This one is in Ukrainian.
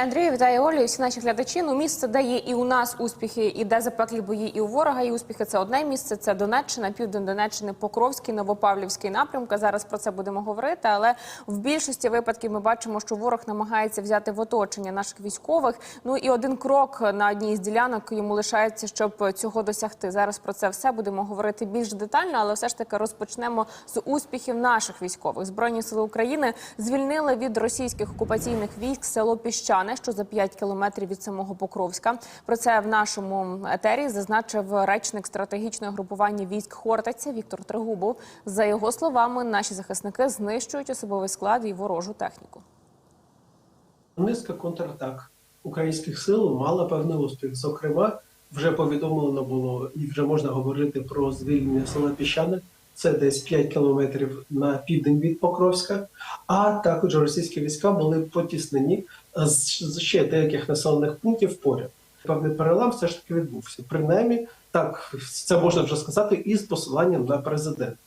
Андрію, вітаю Олю, і всі наші глядачі. Ну, місце, де є і у нас успіхи, і де запеклі бої, і у ворога є успіхи. Це одне місце. Це Донеччина, південь Донеччини, Покровський, Новопавлівський напрямка. Зараз про це будемо говорити. Але в більшості випадків ми бачимо, що ворог намагається взяти в оточення наших військових. Ну і один крок на одній з ділянок йому лишається, щоб цього досягти. Зараз про це все будемо говорити більш детально, але все ж таки розпочнемо з успіхів наших військових. Збройні сили України звільнили від російських окупаційних військ село Піщане, що за 5 кілометрів від самого Покровська. Про це в нашому етері зазначив речник стратегічного групування військ Хортиця Віктор Тригубов. За його словами, наші захисники знищують особовий склад і ворожу техніку. Низка контратак українських сил мала певний успіх. Зокрема, вже повідомлено було і вже можна говорити про звільнення села Піщане. Це десь 5 кілометрів на південь від Покровська. А також російські війська були потіснені з ще деяких населених пунктів поряд. Певний перелам все ж таки відбувся. Принаймні, так це можна вже сказати, із посиланням на президента.